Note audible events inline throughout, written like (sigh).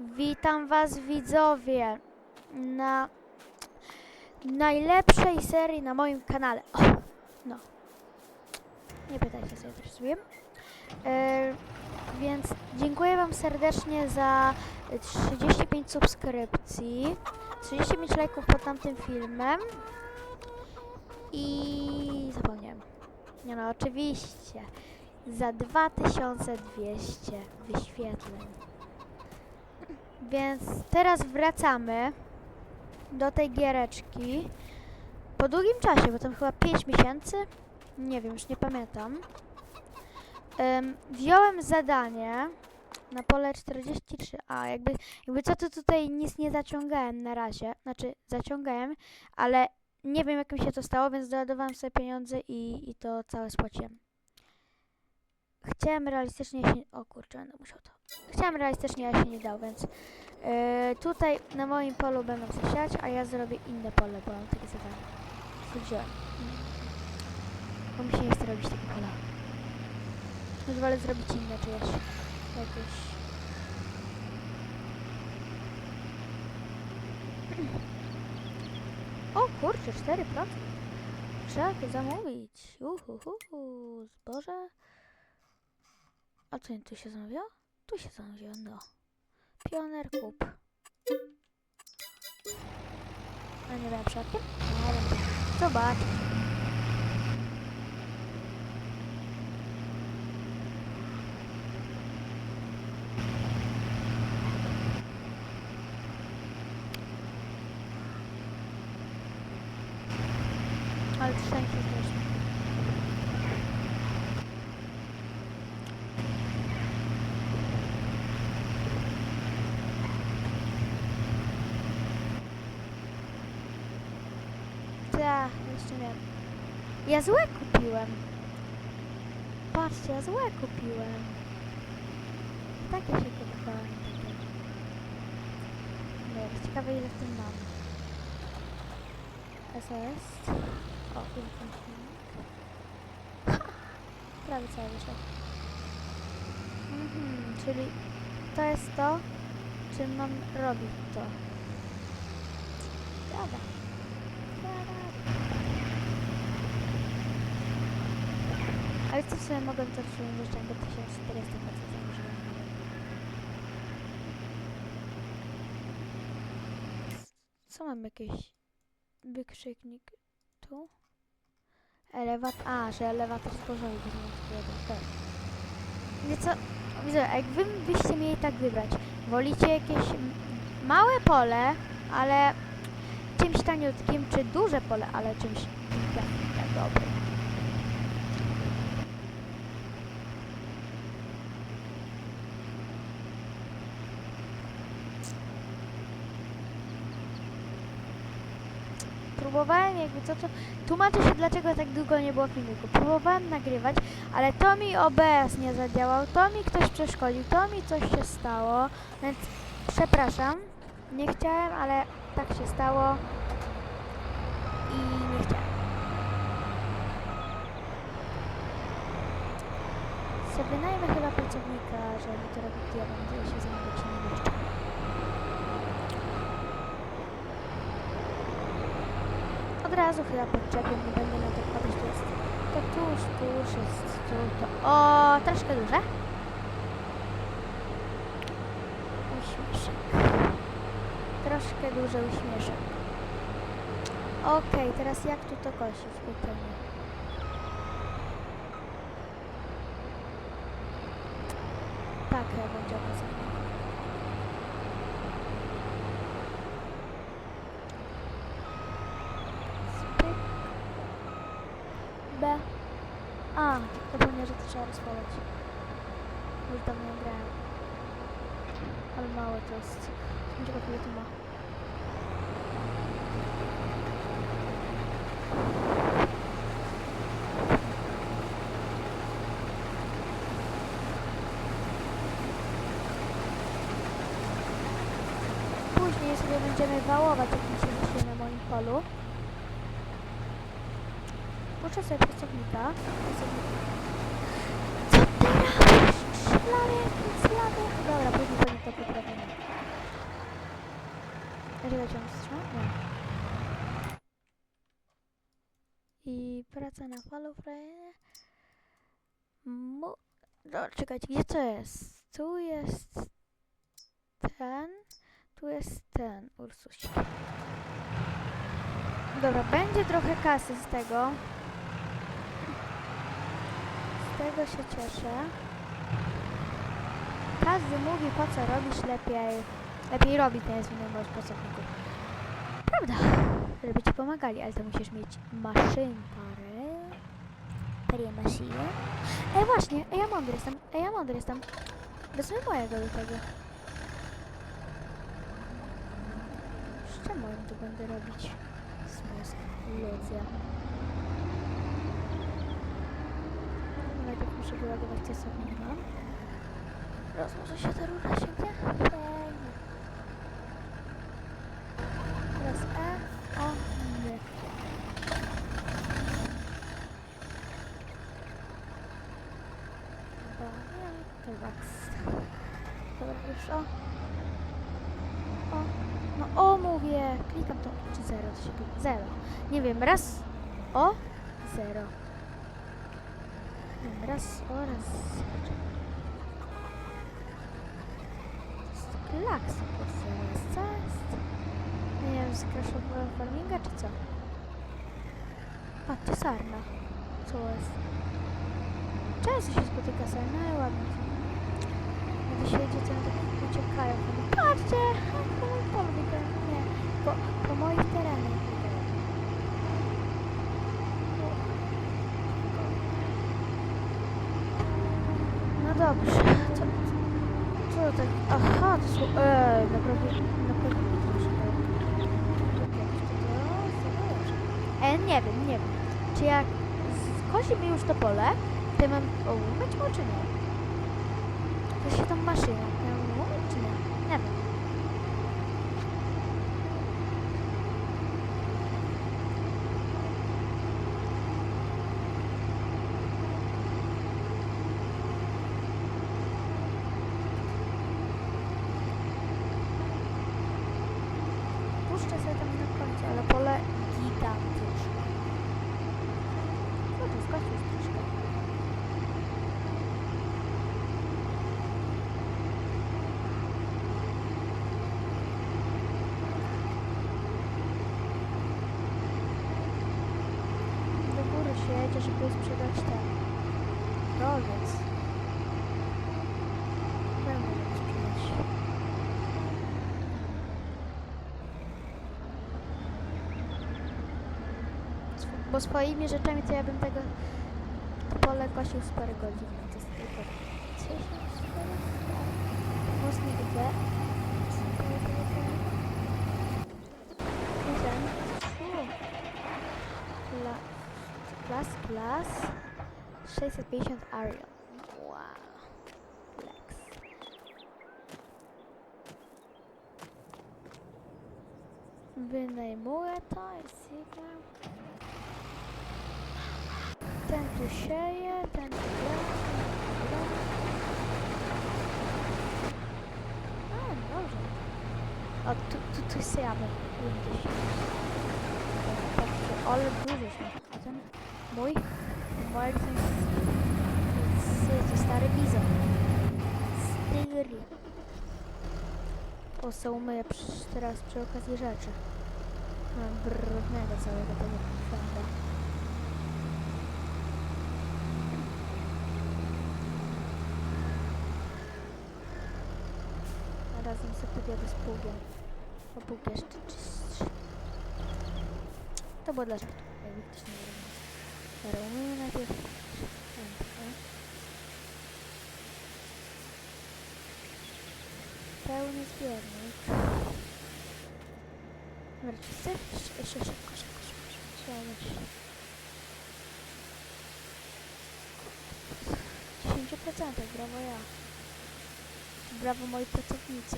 Witam Was widzowie na najlepszej serii na moim kanale. O, no. Nie pytajcie sobie też zrobiłem. E, więc dziękuję Wam serdecznie za 35 subskrypcji, 35 lajków pod tamtym filmem i zapomniałem. Nie no, oczywiście. Za 2200 wyświetleń. Więc teraz wracamy do tej giereczki po długim czasie, bo tam chyba 5 miesięcy. Nie wiem, już nie pamiętam. Ym, wziąłem zadanie na pole 43a. Jakby, jakby co to tutaj nic nie zaciągałem na razie. Znaczy, zaciągałem, ale nie wiem jak mi się to stało, więc doładowałem sobie pieniądze i, i to całe spłaciłem. Chciałem realistycznie się... O kurczę, będę musiał to... Chciałem realistycznie, ale się nie dał, więc... Yy, tutaj na moim polu będą się siać, a ja zrobię inne pole, bo mam takie zadanie. Wziąłem? Bo mi się nie chce robić tego pola. Więc wolę zrobić inne czyjeś. Jakieś... O kurczę, 4%. Trzeba to zamówić. Uhuhu, zboże. A co tu się zamawiało? Tu się zamawiało, no. Pioner kup. A nie wiem przypadkiem? Nie wiem. Zobacz. Ale szczęście też. Tak, jeszcze nie. Ja złe kupiłem. Patrzcie, ja złe kupiłem. Takie się kupowałem. Wiem, ciekawe ile w tym mam. SOS. O. (laughs) Prawie cały wyszedł. Mhm, czyli to jest to, czym mam robić to. Dobra. Ale co sobie mogę to przyjąć do 1400 facet założyłem. Co mam jakieś wykrzyknik tu? Elewat, a, że elewator zbożowy tak. Wie co, widzę, jak wy byście mieli tak wybrać, wolicie jakieś małe pole, ale czymś taniutkim, czy duże pole, ale czymś tak, tak dobrym? Próbowałem jakby co to... Tłumaczę się dlaczego tak długo nie było filmiku. Próbowałem nagrywać, ale to mi OBS nie zadziałał, to mi ktoś przeszkodził, to mi coś się stało, więc przepraszam. Nie chciałem, ale tak się stało i nie chciałem. Sobie najmę chyba pracownika, że mi to robi ja się zajmować nie jeszcze. Razu chyba podczepię, nie będę na to wpadać, to jest to tuż, tuż jest tu, to... O, troszkę duże. Uśmieszek. Troszkę duży uśmieszek. Okej, teraz jak tu to kosić? Pytanie. Tak, ja będzie okazane. Spyk. B. A, zapomniałem, że to trzeba rozpalać. Już dawno nie grałem. Ale małe to jest. Ciekawe ile to ma. Później sobie będziemy wałować, jak mi się wyśle na moim polu. Puszczę sobie pracownika. Co ty robisz? Ślady, ślady. Dobra, później pewnie to poprawimy. Czekajcie, on wstrzymał? I praca na falofrenie. Mu... No, czekajcie, gdzie to jest? Tu jest ten, tu jest ten Ursus. Dobra, będzie trochę kasy z tego. Tego się cieszę. Każdy mówi, po co robisz lepiej. Lepiej robi ten jest od pracowników. Prawda, żeby ci pomagali, ale to musisz mieć maszyn parę. Parę maszyn. Ej, właśnie, ej, ja mądry jestem, ej, ja mądry jestem. Wezmę mojego do tego. Z czemu ja to będę robić? Smysł, iluzja. Najpierw muszę wyładować czasownika. Rozłożę się ta rura sięgnie? Fajnie. Teraz E, O, nie. Dobra, nie, relax. Dobra, już o. O, no o mówię, klikam to, czy zero, to się klika, zero. Nie wiem, raz, o, zero. Nie wiem, raz, o, raz, zero. To jest taki laks, po zero jest, co jest? Nie wiem, skraszowałem farminga, czy co? Patrzcie, sarna. Co jest? Często się spotyka sarna, ale ładnie. Gdy się idzie, to uciekają. Patrzcie! Polu biegają. Nie, po, po moich terenach biegają. No dobrze. Co, co tak? To są... Eee, naprawdę... Naprawdę troszkę. E, nie wiem, nie wiem. Czy jak skosi mi już to pole, to mam ołumać mu, czy nie? To się tam maszyna. Ja mam ołumać, czy nie? Nie wiem. Puszczę sobie tam na końcu, ale pole gigantyczne. No to skosił troszkę. Do góry się jedzie, żeby sprzedać ten rolec. Pełno żeby sprzedać. Swo- Bo swoimi rzeczami to ja bym tego pole kosił z parę godzin. No to jest tylko 10 parę. Mocnik B. I ten. U. Kla- Klas, klas. 650 Ariel. Wow. Flex. Wynajmuję to i sygnał. Ten tu sieje, ten tu. A, dobrze. O, tu, tu, tu siamy. Gdzieś. Patrzcie, ale dużo się. A ten mój? Mój to jest, jest, stary bizon. Stygry. O, co umyję teraz przy okazji rzeczy. Mam brudnego całego tego fanda. A razem sobie podjadę z pługiem. Bo pług jeszcze czystszy. To było dla żartu, jakby ktoś nie. Dobra, umyjmy najpierw. Pełny zbiornik. Dobra, czysty? Jeszcze, jeszcze szybko, szybko, szybko, szybko. Trzeba mieć. 10%, brawo ja. Brawo moi pracownicy.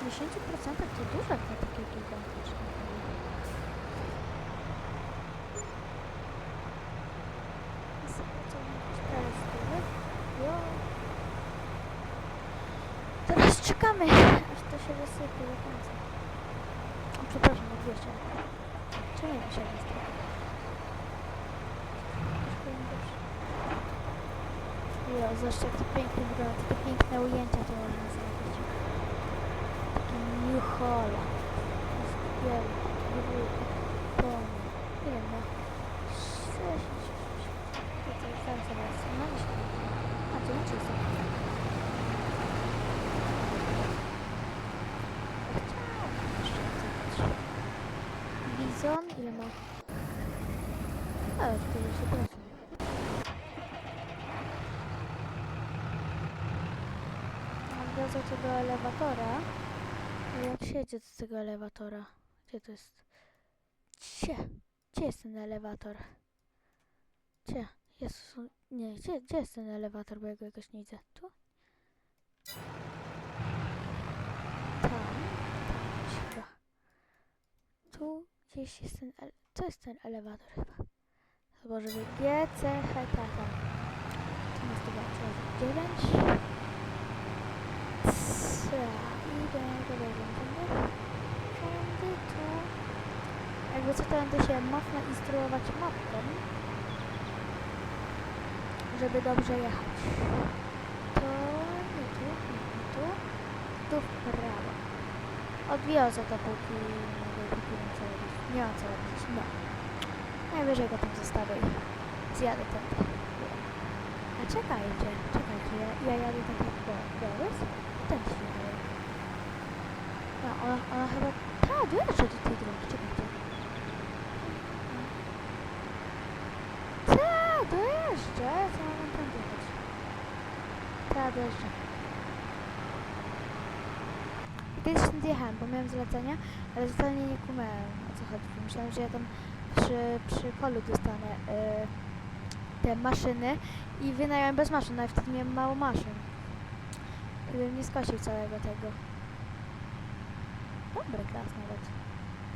W 10% to dużo dla takiego gigantycznego. Czekamy, aż to się wysypie do końca. O, przepraszam, na 200. Czy nie da się wysypie? Jo, zobaczcie jak to pięknie wygląda, takie piękne ujęcia to można zrobić. Taki New Holland. Jest wielki, pełny. Ile ma? 6, to co już tam sobie jest. No nie A to nie czysto. Ile ma? Ale to jest super. Wracam do tego elewatora. Ale Jak siedzę do tego elewatora? Gdzie to jest? Gdzie? Gdzie jest ten elewator? Gdzie? Jezu, nie, gdzie, gdzie jest ten elewator, bo ja go jakoś nie widzę. Tu? Tam, tam chyba. Tu gdzieś jest ten, to jest ten elewator chyba. Chyba, żeby G, C, H, K, K. Tu jest chyba 9. Tsa, i do niego będziemy. Tędy tu. Jakby co to będę się mocno instruować mapką, żeby dobrze jechać. To nie tu, nie, tu, tu w prawo. Odwiozę to póki nie nie co robić. Nie mam co robić, no. Najwyżej go tam zostawię zjadę tędy. A czekajcie, czekajcie, ja, ja jadę tak jak Bo- Borys, ten jadę. No, ona, ona chyba, ta, dojeżdża do tej drogi, czekajcie. Ta, dojeżdża, co mam tam jechać? Ta, dojeżdża. Kiedyś stąd jechałem, bo miałem zlecenia, ale totalnie nie kumałem o co chodzi. Myślałem, że ja tam przy, przy polu dostanę y, te maszyny i wynająłem bez maszyn, i wtedy miałem mało maszyn. I bym nie skosił całego tego. Dobry klas nawet.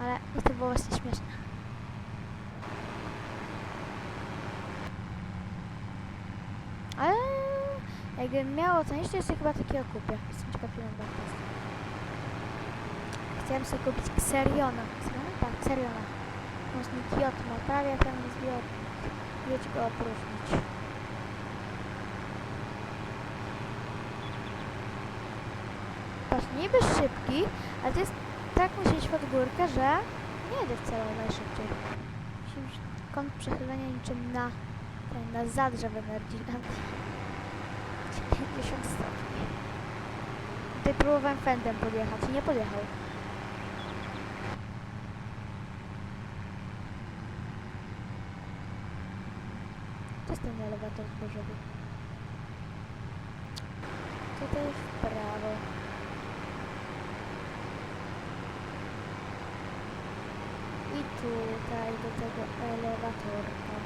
Ale i to było właśnie śmieszne. Ale jakbym miał ocenić, to jest chyba takiego kupię. Jestem ciekaw, ile. Chciałem sobie kupić Xeriona. Xeriona? Tak, Xeriona. Mocnik J ma prawie jak ten zbiornik. Jedź go opróżnić. Patrz, niby szybki, ale to jest tak musi iść pod górkę, że nie jedzie wcale najszybciej. Musi mieć kąt przechylenia niczym na, ten, na zadrze w Energylandii. 90 stopni. Tutaj próbowałem fendem podjechać i nie podjechał. Jest ten elewator zbożowy. Tutaj w prawo. I tutaj do tego elewatorka.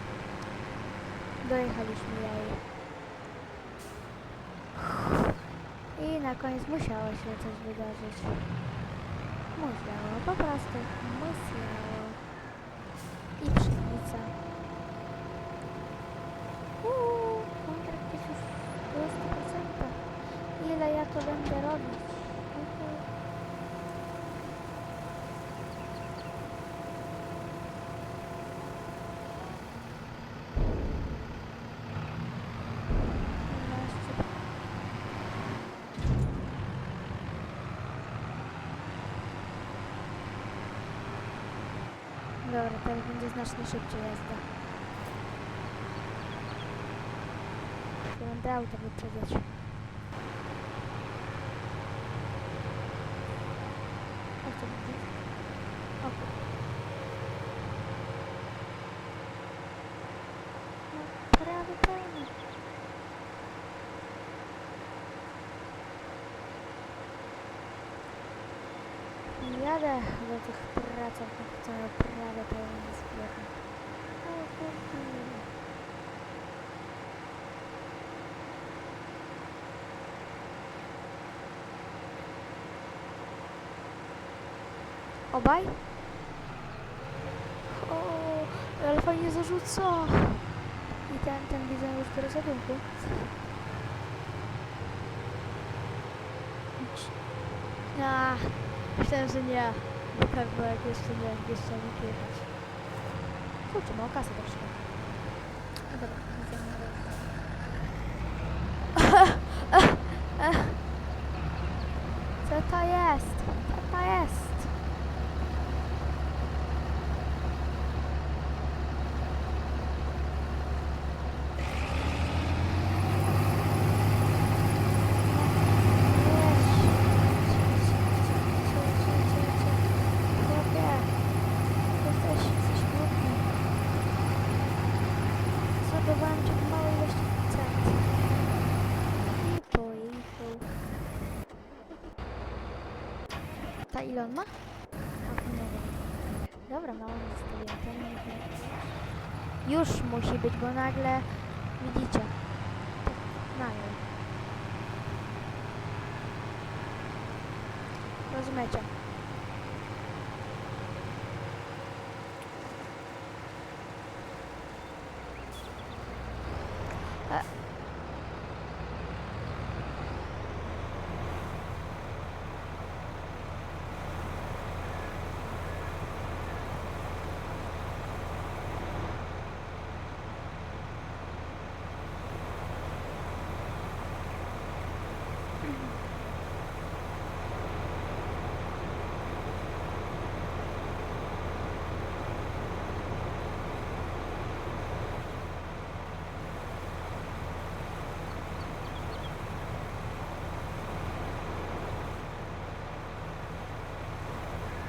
Dojechaliśmy jej. I na koniec musiało się coś wydarzyć. Musiało, po prostu musiało. I pszenica. Uuu, kontrakt jest już w 100%. Ile ja to będę robić? Dobra, teraz będzie znacznie szybciej jazda. Ja będę auto wyprzedzać. O, to będzie. O. No, prawie pełny. Jadę do tych pracowników, co mają prawie pełny zbiornik. O, kurde. Obaj? O, ale fajnie zarzuca. I ten, ten widzę już do rozładunku. A, myślałem, że nie. Karbek jeszcze nie, jeszcze nie jechać. Kurczę, mało kasy troszkę. No dobra, widzę, Co to jest? Co to jest? Chłopie, jesteś, jesteś smutny. Zadawałem cię w małej ilości cent. I pojechał. Ta ile on ma? A, nie wiem. Dobra, mało nie zostawiłem. Już musi być, bo nagle widzicie. Nagle. Rozumiecie?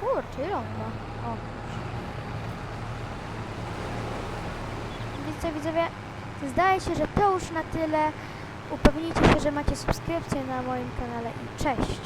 Kurczę, ma? O. Widzicie, widzowie, zdaje się, że to już na tyle. Się, że macie subskrypcję na moim kanale i cześć!